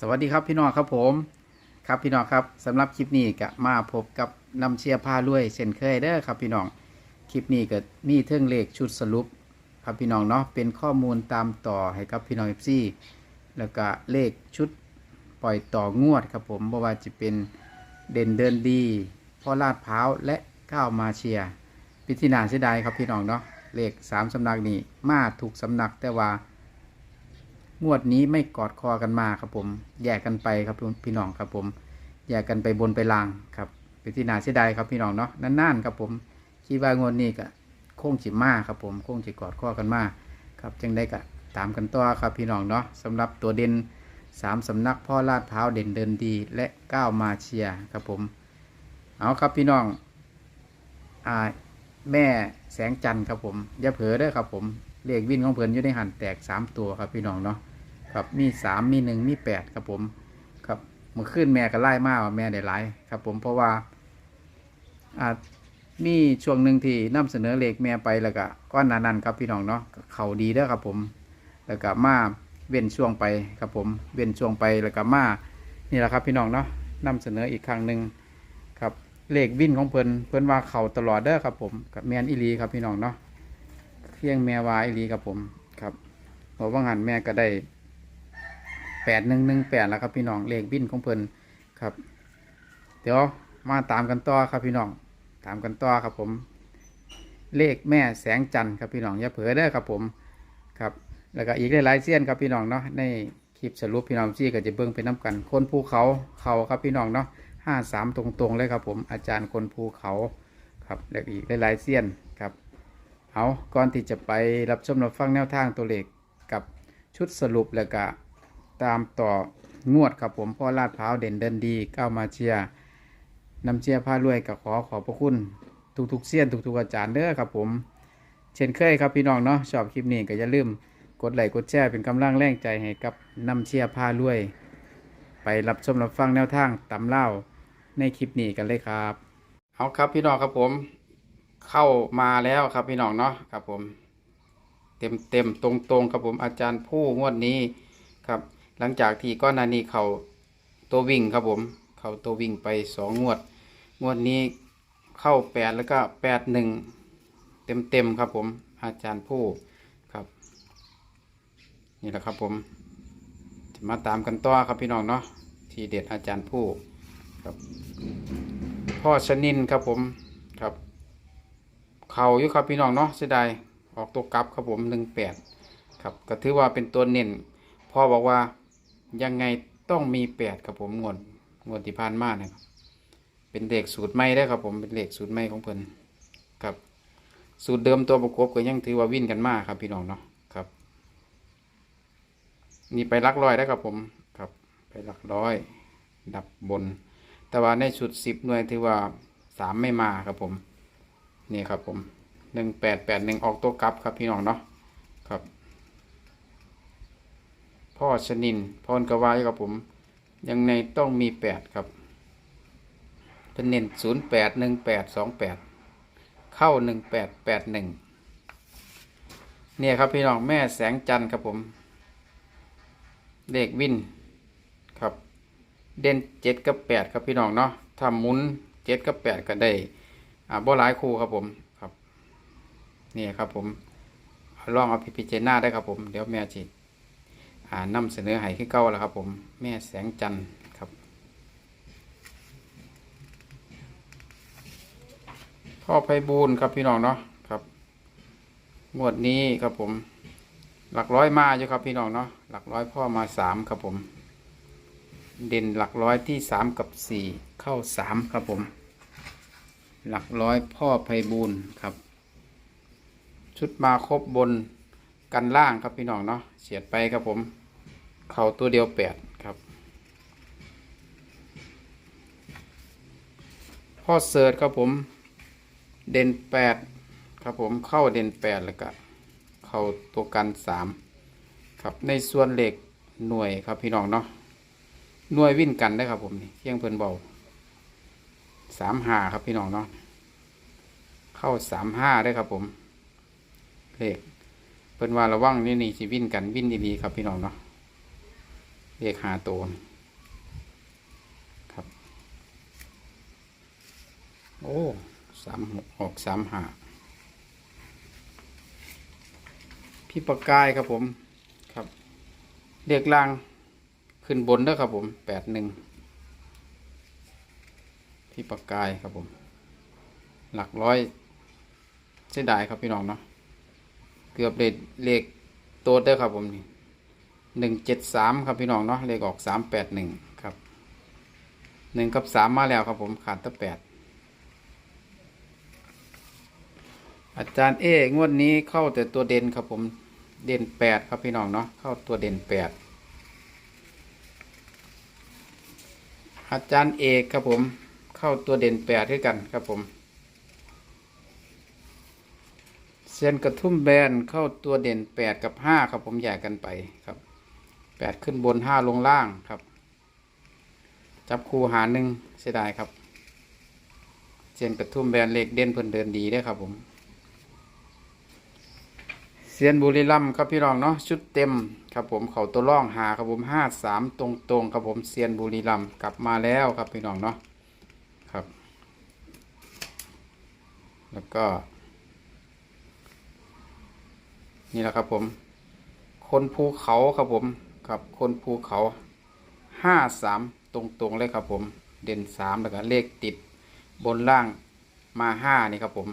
สวัสดีครับพี่น้องครับผมครับพี่น้องครับสำหรับคลิปนี้ก็มาพบกับนำเชียร์ผ้าลุยเช่นเคยเด้อครับพี่น้องคลิปนี้ก็มีเทิงเลขชุดสรุป ครับพี่น้องเนาะเป็นข้อมูลตามต่อให้กับพี่น้องเอฟซีแล้วก็เลขชุดปล่อยต่องวดครับผมบ่ว่าจะเป็นเด่นเดินดีพ่อลาดพร้าวและก้าวมาเชียร์พิธีนาเสียดายครับพี่น้องเนาะเลขสามสำนักนี้มาถูกสำนักแต่ว่า งวดนี้ไม่กอดคอกันมาครับผม แยกกันไปครับพี่น้องครับผม แยกกันไปบนไปล่างครับเป็นที่น่าเสียดายครับพี่น้องเนาะนานๆครับผมคิดว่างวดนี้ก็คงจิมาครับผมคงจิกอดคอกันมาครับจึงได้ก็ตามกันต่อครับพี่น้องเนาะสำหรับตัวเด่นสามสำนักพ่อลาดพร้าเด่นเดินดี และก้าวมาเชียครับผม เอาครับพี่น้องอ่าแม่แสงจันทร์ครับผมอย่าเผลอเด้อครับผม เลขวิ่นของเพิ่นอยู่ในหันแตกสามตัวครับพี่น้องเนาะครับมีสามมีหนึ่งมีแปดครับผมครับเมื่อคืนแม่ก็ไล่มากว่าแม่ได้หลายครับ ผมเพราะว่าอ่ามีช่วงหนึ่งที่นำเสนอเลขแม่ไปแล้วก็ก้อนนานั้นครับพี่น้องเนาะเขาดีเด้อครับผม แล้วก็มาเว้นช่วงไปครับผม เว้นช่วงไปแล้วก็มานี่แหละครับพี่น้องเนาะนำเสนออีกครั้งหนึ่งครับเลขวินของเพิ่นเพิ่นว่าเขาตลอดเด้อครับผมกับแมนอีหลีครับพี่น้องเนาะ เพียงแม่วาอีหลีครับผมครับบอกว่างันแม่ก็ได้แปดหนึ่งหนึ่งแปดแล้วครับพี่น้องเลขบินของเพิ่นครับ เดี๋ยวมาตามกันต่อครับพี่น้องตามกันต่อครับผม เลขแม่แสงจันทร์ครับพี่น้องอย่าเผลอเด้อครับผมครับ แล้วก็อีกหลายๆเสี้ยนครับพี่น้องเนาะในคลิปสรุปพี่น้องซี่ก็จะเบิ่งเป็นน้กัน คนภูเขาเขาครับพี่น้องเนาะห้าสามตรงๆเลยครับผมอาจารย์คนภูเขาครับแล้วอีกหลายๆเสี้ยน เอาก่อนที่จะไปรับชมรับฟังแนวทางตัวเลขกับชุดสรุปแล้วก็ตามต่องวดครับผมพ่อลาดพร้าวเด่นเดินดีก้าวมาเชียร์นำเชียร์ผ้ารวยกับขอขอบพระคุณทุกๆเสี้ยนทุกๆอาจารย์เด้อครับผม เช่นเคยครับพี่น้องเนาะชอบคลิปนี้ก็อย่าลืมกดไลค์กดแชร์เป็นกำลังแรงใจให้กับนำเชียร์ผ้ารวย ไปรับชมรับฟังแนวทางตำเล่าในคลิปนี้กันเลยครับ เอาครับพี่น้องครับผม เข้ามาแล้วครับพี่น้องเนาะครับผม เต็มเต็มตรงตรงครับผมอาจารย์ผู้งวดนี้ครับ หลังจากที่ก้อนนานีเขาตัววิ่งครับผม เขาตัววิ่งไปสองงวด งวดนี้เข้าแปดแล้วก็แปดหนึ่งเต็มเต็มครับผม อาจารย์ผู้ครับ นี่แหละครับผมจะมาตามกันต่อครับพี่น้องเนาะทีเด็ดอาจารย์ผู้ครับพ่อชนินครับผม เขาอยู่ครับพี่น้องเนาะเสียดายออกตัวกลับครับผมหนึ่งแปดครับก็ถือว่าเป็นตัวเน้นพ่อบอกว่ายังไงต้องมีแปดครับผมงวดงวดที่ผ่านมานะครับเป็นเลขสูตรใหม่ได้ครับผมเป็นเลขสูตรใหม่ของเพิ่นครับ สูตรเดิมตัวประกบก็ยังถือว่าวิ่นกันมากครับพี่น้องเนาะครับ นี่ไปหลักร้อยได้ครับผมครับ ไปหลักร้อย ดับบน แต่ว่าในชุดสิบหน่วยถือว่าสามไม่มาครับผม นี่ครับผมหนึ่งแปดแปดหนึ่งออกตัวกลับครับพี่น้องเนาะครับ พ่อชนินพรกวายครับผม ยังในต้องมีแปดครับเป็นเน้นศูนย์แปดหนึ่งแปดสองแปดเข้าหนึ่งแปดแปดหนึ่งเนี่ยครับพี่น้องแม่แสงจันทร์ครับผมเลขวินครับ เด่นเจ็ดกับแปดครับพี่น้องเนาะถ้าหมุนเจ็ดกับแปดก็ได้ อ่าบ่หลายคู่ครับผมครับนี่ครับผมลองเอาพิจารณาได้ครับผม เดี๋ยวแม่จิอ่านำเสนอให้ขึ้นเก้าแล้วครับ ผม แม่แสงจันทร์ครับ พ่อไพบูลครับพี่น้องเนาะครับงวดนี้ครับผม หลักร้อยมาอยู่ครับพี่น้องเนาะหลักร้อยพ่อมาสามครับผม เด่นหลักร้อยที่สามกับสี่เข้าสามครับผม หลักร้อยพ่อไพบูลครับ ชุดมาครบบนกันล่างครับพี่น้องเนาะเฉียดไปครับผม เข่าตัวเดียวแปดครับ พ่อเสิร์ชครับผม เด่นแปดครับผมเข้าเด่นแปดแล้วก็เข้าตัวกันสามครับในส่วนเหล็กหน่วยครับพี่น้องเนาะหน่วยวิ่นกันได้ครับผมนี่เที่ยงเพลินเบา สามหาครับพี่น้องเนาะเข้าสามห้าได้ครับผมเลขเพิ่นว่าระวังนี่นี่สิวิ่นกันวิ่นดีๆครับพี่น้องเนาะเลขหาตัวครับ โอ้สามหกออกสามหาพี่ประกายครับผมครับเลขล่างขึ้นบนเด้อครับผมแปดหนึ่ง พี่ประกายครับผม หลักร้อยเสียดายครับพี่น้องเนาะเกือบเลขเลขตัวเด้อครับผมนี่หนึ่งเจ็ดสามครับพี่น้องเนาะเลขออกสามแปดหนึ่งครับหนึ่งกับสามมาแล้วครับผมขาดตั้งแปดอาจารย์เองวดนี้เข้าแต่ตัวเด่นครับผมเด่นแปดครับพี่น้องเนาะเข้าตัวเด่นแปดอาจารย์เอกครับผม เข้าตัวเด่นแปดด้วยกันครับผมเซียนกระทุ่มแบนเข้าตัวเด่นแปดกับห้าครับผมแยกกันไปครับแปดขึ้นบนห้าลงล่างครับ จับคู่หาหนึ่งเสียดายครับเซียนกระทุ่มแบนเลขเด่นเพิ่นเดินดีด้อครับผมเซียนบุรีรัมครับพี่รองเนาะชุดเต็มครับผมเขาตัวร่องหาครับผมห้าสามตรงตรงๆครับผมเซียนบุรีรัมกลับมาแล้วครับพี่น้องเนาะครับ แล้วก็ นี่แหละครับผม คนภูเขาครับผมครับคนภูเขาห้าสามตรงๆเลยครับผม เด่นสามแล้วก็เลขติดบนล่างมาห้านี่ครับผม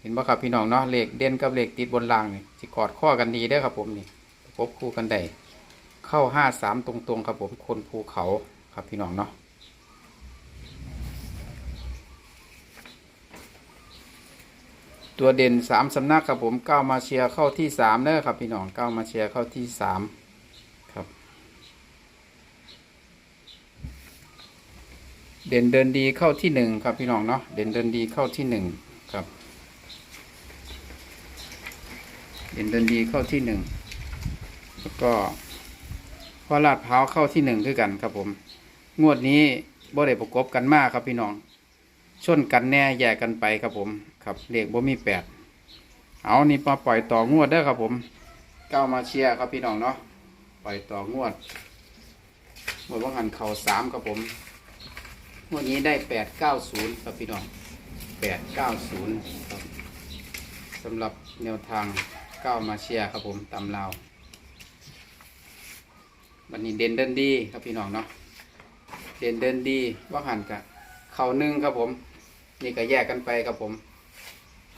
เห็นป่ะครับพี่น้องเนาะเลขเด่นกับเลขติดบนล่างนี่สิกอดข้อกันดีเด้ครับผมนี่พบคู่กันได้เข้าห้าสามตรงๆครับผม คนภูเขาครับพี่น้องเนาะ ตัวเด่นสามสำนักครับผมก้าวมาเชียร์เข้าที่สามเด้อครับ พี่น้องก้าวมาเชียร์เข้าที่สามครับ เด่นเดินดีเข้าที่หนึ่งครับพี่น้องเนาะเด่นเดินดีเข้าที่หนึ่งครับ เด่นเดินดีเข้าที่หนึ่งแล้วก็พอลาดพร้าเข้าที่หนึ่งด้วยกันครับผม งวดนี้บ่ได้ประกบกันมากครับพี่น้อง ชนกันแน่แยกกันไปครับผมครับเลขบ่มีแปดเอานี่มาปล่อยต่องวดเด้ครับผมก้าวมาเชียร์ครับพี่น้องเนาะปล่อยต่องวดงวดว่าหันเข่าสามครับผมงวดนี้ได้แปดเก้าศูนย์ครับพี่น้องแปดเก้าศูนย์ครับสำหรับแนวทางก้าวมาเชียร์ครับผมตำลาววันนี้เด่นเดินดีครับพี่น้องเนาะเด่นเดินดีว่าหันกะเข่าหนึ่งครับผม นี่ก็แยกกันไปครับผม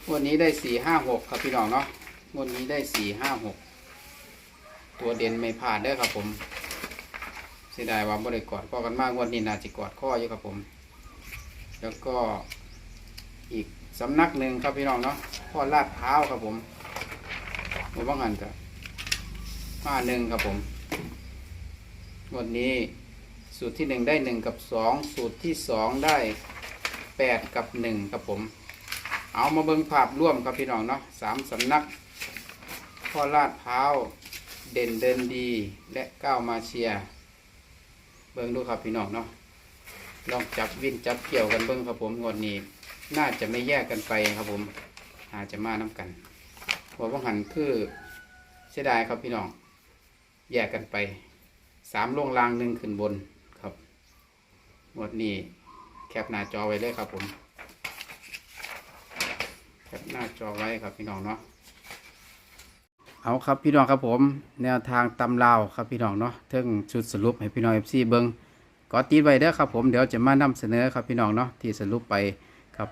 งวดนี้ได้สี่ห้าหกครับพี่น้องเนาะงวดนี้ได้สี่ห้าหกตัวเด่นไม่พลาดเด้อครับผมเสียดายว่าบ่ได้กอดข้อกันมากงวดนี้น่าจะกอดข้ออยู่ครับผม แล้วก็อีกสำนักหนึ่งครับพี่น้องเนาะพ่อลาดเท้าครับผมหมู่างันกับห้าหนึ่งครับผมงวดนี้สูตรที่หนึ่งได้หนึ่งกับสองสูตรที่สองได้ แปดกับหนึ่งครับผม เอามาเบิ่งภาพร่วมครับพี่น้องเนาะสามสำนักพ่อลาดพร้าวเด่นเดินดีและก้าวมาเชียร์เบิ่งดูครับพี่น้องเนาะลองจับวิ่นจับเกี่ยวกันเบิ่งครับผมงวดนี้ น่าจะไม่แยกกันไปครับผมอาจจะมาน้กันหัววังหันคือเสียดายครับพี่น้องแยกกันไปสามลงรางหนึ่งขึ้นบนครับหมดนี้ แคปหน้าจอไว้เลยครับผมแคปหน้าจอไว้ครับพี่น้องเนาะเอาครับพี่น้องครับผม แนวทางตำลาวครับพี่น้องเนาะเทิงชุดสรุปให้พี่น้องเอฟซีเบิงก็ตีไว้เด้อครับผมเดี๋ยวจะมานำเสนอครับพี่น้องเนาะที่สรุปไปครับ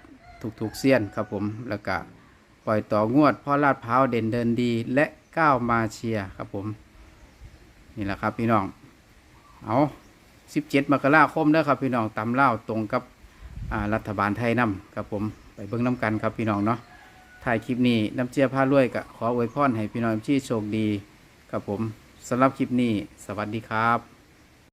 ถูกๆเสี้ยนครับผมแล้วก็ปล่อยต่องวดพ่อลาดพร้าวเด่นเดินดีและก้าวมาเชียครับผม นี่แหละครับพี่น้อง เอา 17มกราคมเด้อครับพี่น้องตำเล่าตรงกับรัฐบาลไทยนำครับผมไปเบิ้งน้ำกันครับพี่น้องเนาะถ่ายคลิปนี้น้ำเจียผ้ารวยก็ขออวยพรให้พี่น้องที่โชคดีครับผมสำหรับคลิปนี้ สวัสดีครับ